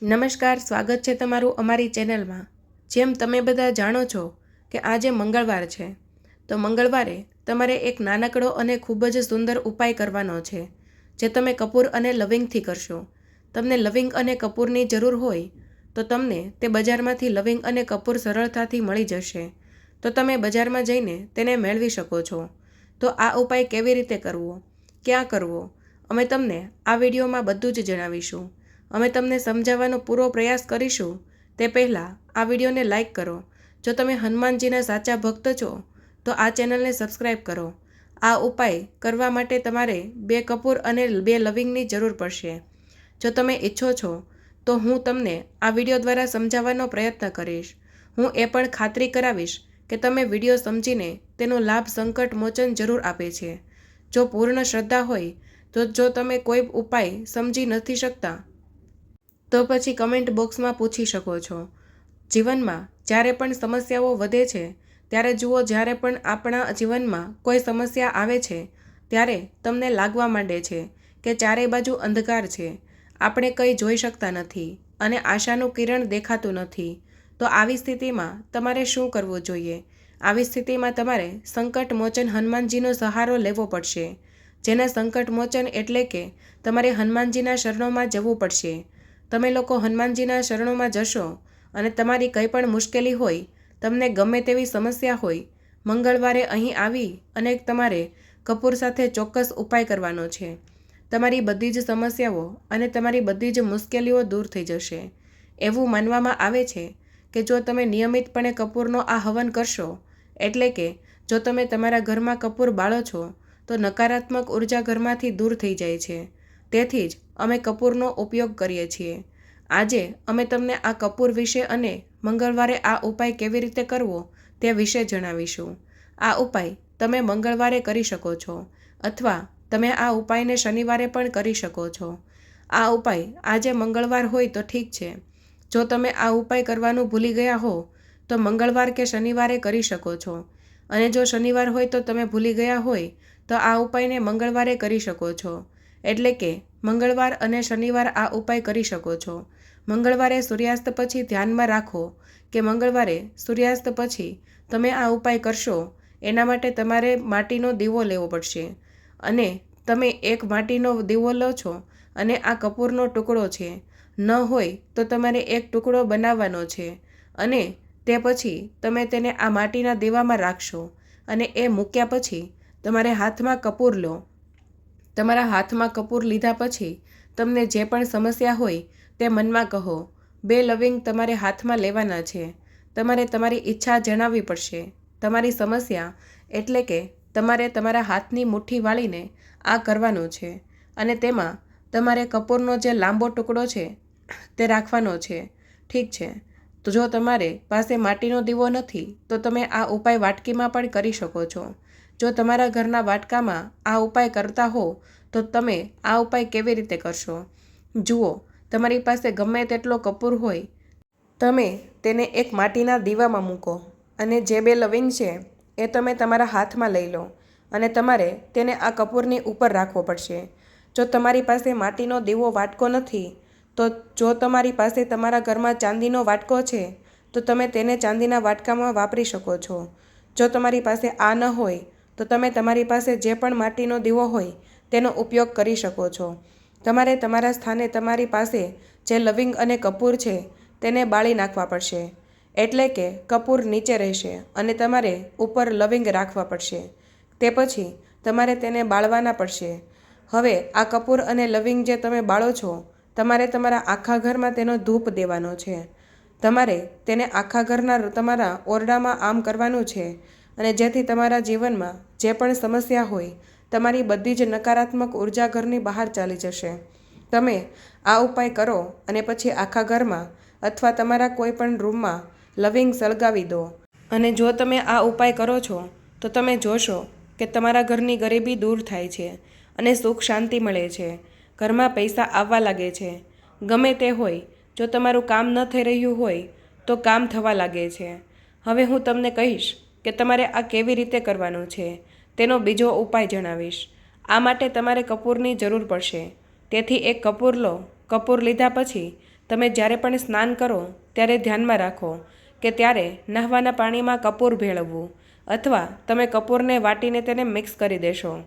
નમસ્કાર, સ્વાગત છે તમારું અમારી ચેનલમાં. જેમ તમે બધા જાણો છો કે આજે મંગળવાર છે, તો મંગળવારે તમારે એક નાનકડો અને ખૂબ જ સુંદર ઉપાય કરવાનો છે, જે તમે કપૂર અને લવિંગથી કરશો. તમને લવિંગ અને કપૂરની જરૂર હોય, તો તમને તે બજારમાંથી લવિંગ અને કપૂર સરળતાથી મળી જશે. તો તમે બજારમાં જઈને તેને મેળવી શકો છો. તો આ ઉપાય કેવી રીતે કરવો, ક્યાં કરવો, અમે તમને આ વિડીયોમાં બધું જ જણાવીશું. અમે તમને સમજાવવાનો પૂરો પ્રયાસ કરીશું. તે પહેલાં આ વિડીયોને લાઇક કરો. જો તમે હનુમાનજીના સાચા ભક્ત છો, તો આ ચેનલને સબસ્ક્રાઈબ કરો. આ ઉપાય કરવા માટે તમારે બે કપૂર અને બે લવિંગની જરૂર પડશે. જો તમે ઈચ્છો છો, તો હું તમને આ વીડિયો દ્વારા સમજાવવાનો પ્રયત્ન કરીશ. હું એ પણ ખાતરી કરાવીશ કે તમે વીડિયો સમજીને તેનો લાભ સંકટ મોચન જરૂર આપે છે. જો પૂર્ણ શ્રદ્ધા હોય, તો જો તમે કોઈ ઉપાય સમજી નથી શકતા તો પછી કમેન્ટ બોક્સમાં પૂછી શકો છો. જીવનમાં જ્યારે પણ સમસ્યાઓ વધે છે, ત્યારે જુઓ જ્યારે પણ આપણા જીવનમાં કોઈ સમસ્યા આવે છે, ત્યારે તમને લાગવા માંડે છે કે ચારે બાજુ અંધકાર છે. આપણે કંઈ જોઈ શકતા નથી અને આશાનું કિરણ દેખાતું નથી. તો આવી સ્થિતિમાં તમારે શું કરવું જોઈએ? આવી સ્થિતિમાં તમારે સંકટ મોચન હનુમાનજીનો સહારો લેવો પડશે. જેના સંકટ મોચન એટલે કે તમારે હનુમાનજીના શરણોમાં જવું પડશે. તમે લોકો હનુમાનજીના શરણોમાં જશો અને તમારી કંઈ પણ મુશ્કેલી હોય, તમને ગમે તેવી સમસ્યા હોય, મંગળવારે અહીં આવી અને તમારે કપૂર સાથે ચોક્કસ ઉપાય કરવાનો છે. તમારી બધી જ સમસ્યાઓ અને તમારી બધી જ મુશ્કેલીઓ દૂર થઈ જશે. એવું માનવામાં આવે છે કે જો તમે નિયમિતપણે કપૂરનો આ હવન કરશો, એટલે કે જો તમે તમારા ઘરમાં કપૂર બાળો છો, તો નકારાત્મક ઊર્જા ઘરમાંથી દૂર થઈ જાય છે. તેથી જ અમે કપૂરનો ઉપયોગ કરીએ છીએ. આજે અમે તમને આ કપૂર વિશે અને મંગળવારે આ ઉપાય કેવી રીતે કરવો તે વિશે જણાવીશું. આ ઉપાય તમે મંગળવારે કરી શકો છો અથવા તમે આ ઉપાયને શનિવારે પણ કરી શકો છો. આ ઉપાય આજે મંગળવાર હોય તો ઠીક છે. જો તમે આ ઉપાય કરવાનું ભૂલી ગયા હો, તો મંગળવાર કે શનિવારે કરી શકો છો. અને જો શનિવાર હોય તો તમે ભૂલી ગયા હોય, તો આ ઉપાયને મંગળવારે કરી શકો છો. એટલે કે મંગળવાર અને શનિવાર આ ઉપાય કરી શકો છો. મંગળવારે સૂર્યાસ્ત પછી ધ્યાનમાં રાખો કે મંગળવારે સૂર્યાસ્ત પછી તમે આ ઉપાય કરશો, એના માટે તમારે માટીનો દીવો લેવો પડશે. અને તમે એક માટીનો દીવો લો છો અને આ કપૂરનો ટુકડો છે. ન હોય તો તમારે એક ટુકડો બનાવવાનો છે અને તે પછી તમે તેને આ માટીના દીવામાં રાખશો અને એ મૂક્યા પછી તમારે હાથમાં કપૂર લો. તમારા હાથમાં કપૂર લીધા પછી તમને જે પણ સમસ્યા હોય તે મનમાં કહો. બે લવિંગ તમારે હાથમાં લેવાના છે. તમારે તમારી ઈચ્છા જણાવવી પડશે. તમારી સમસ્યા એટલે કે તમારે તમારા હાથની મુઠ્ઠી વાળીને આ કરવાનું છે અને તેમાં તમારે કપૂરનો જે લાંબો ટુકડો છે તે રાખવાનો છે. ઠીક છે. તો જો તમારે પાસે માટીનો દીવો નથી, તો તમે આ ઉપાય વાટકીમાં પણ કરી શકો છો. જો તમારા ઘરના વાટકામાં આ ઉપાય કરતા હો, તો તમે આ ઉપાય કેવી રીતે કરશો? જુઓ, તમારી પાસે ગમે તેટલો કપૂર હોય, તમે તેને એક માટીના દીવામાં મૂકો અને જે બે લવિંગ છે, એ તમે તમારા હાથમાં લઈ લો અને તમારે તેને આ કપૂરની ઉપર રાખવો પડશે. જો તમારી પાસે માટીનો દીવો વાટકો નથી, તો જો તમારી પાસે તમારા ઘરમાં ચાંદીનો વાટકો છે, તો તમે તેને ચાંદીના વાટકામાં વાપરી શકો છો. જો તમારી પાસે આ ન હોય તો તમે તમારી પાસે જે પણ માટીનો દીવો હોય, તેનો ઉપયોગ કરી શકો છો. તમારે તમારા સ્થાને તમારી પાસે જે લવિંગ અને કપૂર છે, તેને બાળી નાખવા પડશે. એટલે કે કપૂર નીચે રહેશે અને તમારે ઉપર લવિંગ રાખવા પડશે. તે પછી તમારે તેને બાળવાના પડશે. હવે આ કપૂર અને લવિંગ જે તમે બાળો છો, તમારે તમારા આખા ઘરમાં તેનો ધૂપ દેવાનો છે. તમારે તેને આખા ઘરના તમારા ઓરડામાં આમ કરવાનું છે. અને જેથી તમારા જીવનમાં જે પણ સમસ્યા હોય, તમારી બધી જ નકારાત્મક ઊર્જા ઘરની બહાર ચાલી જશે. તમે આ ઉપાય કરો અને પછી આખા ઘરમાં અથવા તમારા કોઈ પણ રૂમમાં લવિંગ સળગાવી દો. અને જો તમે આ ઉપાય કરો છો, તો તમે જોશો કે તમારા ઘરની ગરીબી દૂર થાય છે અને સુખ શાંતિ મળે છે. ઘરમાં પૈસા આવવા લાગે છે. ગમે તે હોય, જો તમારું કામ ન થઈ રહ્યું હોય, તો કામ થવા લાગે છે. હવે હું તમને કહીશ કે તમારે આ કેવી રીતે કરવાનું છે, તેનો બીજો ઉપાય જણાવીશ. આ માટે તમારે કપૂરની જરૂર પડશે. તેથી એક કપૂર લો. કપૂર લીધા પછી તમે જ્યારે પણ સ્નાન કરો, ત્યારે ધ્યાનમાં રાખો કે ત્યારે નહાવાના પાણીમાં કપૂર ભેળવવું અથવા તમે કપૂરને વાટીને તેને મિક્સ કરી દેશો.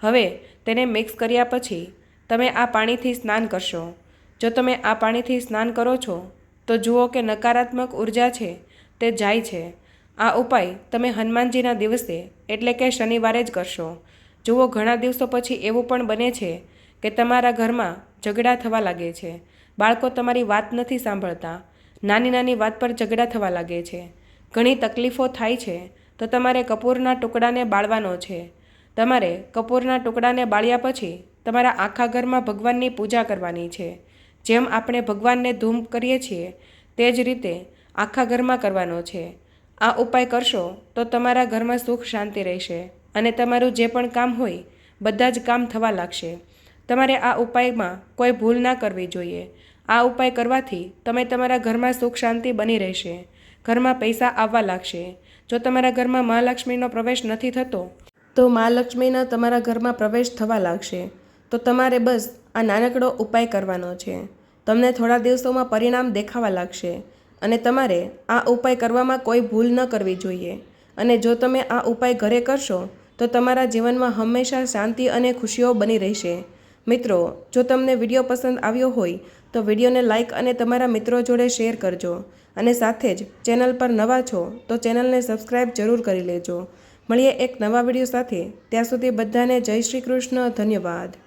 હવે તેને મિક્સ કર્યા પછી તમે આ પાણીથી સ્નાન કરશો. જો તમે આ પાણીથી સ્નાન કરો છો, તો જુઓ કે નકારાત્મક ઊર્જા છે, તે જાય છે. આ ઉપાય તમે હનુમાનજીના દિવસે, એટલે કે શનિવારે જ કરશો. જુઓ, ઘણા દિવસો પછી એવું પણ બને છે કે તમારા ઘરમાં ઝઘડા થવા લાગે છે. બાળકો તમારી વાત નથી સાંભળતા. નાની નાની વાત પર ઝઘડા થવા લાગે છે. ઘણી તકલીફો થાય છે, તો તમારે કપૂરના ટુકડાને બાળવાનો છે. તમારે કપૂરના ટુકડાને બાળ્યા પછી તમારા આખા ઘરમાં ભગવાનની પૂજા કરવાની છે. જેમ આપણે ભગવાનને ધૂમ કરીએ છીએ, તે જ રીતે આખા ઘરમાં કરવાનો છે. આ ઉપાય કરશો તો તમારા ઘરમાં સુખ શાંતિ રહેશે અને તમારું જે પણ કામ હોય, બધા જ કામ થવા લાગશે. તમારે આ ઉપાયમાં કોઈ ભૂલ ના કરવી જોઈએ. આ ઉપાય કરવાથી તમે તમારા ઘરમાં સુખ શાંતિ બની રહેશે. ઘરમાં પૈસા આવવા લાગશે. જો તમારા ઘરમાં મહાલક્ષ્મીનો પ્રવેશ નથી થતો, તો મહાલક્ષ્મીના તમારા ઘરમાં પ્રવેશ થવા લાગશે. તો તમારે બસ આ નાનકડો ઉપાય કરવાનો છે. તમને થોડા દિવસોમાં પરિણામ દેખાવા લાગશે. અને તમારે આ ઉપાય કરવામાં કોઈ ભૂલ ન કરવી જોઈએ. અને જો તમે આ ઉપાય ઘરે કરશો, તો તમારા જીવનમાં હંમેશા શાંતિ અને ખુશીઓ બની રહેશે. મિત્રો, જો તમને વીડિયો પસંદ આવ્યો હોય, તો વિડીયોને લાઇક અને તમારા મિત્રો જોડે શેર કરજો. અને સાથે જ ચેનલ પર નવા છો, તો ચેનલને સબસ્ક્રાઈબ જરૂર કરી લેજો. મળીએ એક નવા વીડિયો સાથે. ત્યાં સુધી બધાને જય શ્રી કૃષ્ણ, ધન્યવાદ.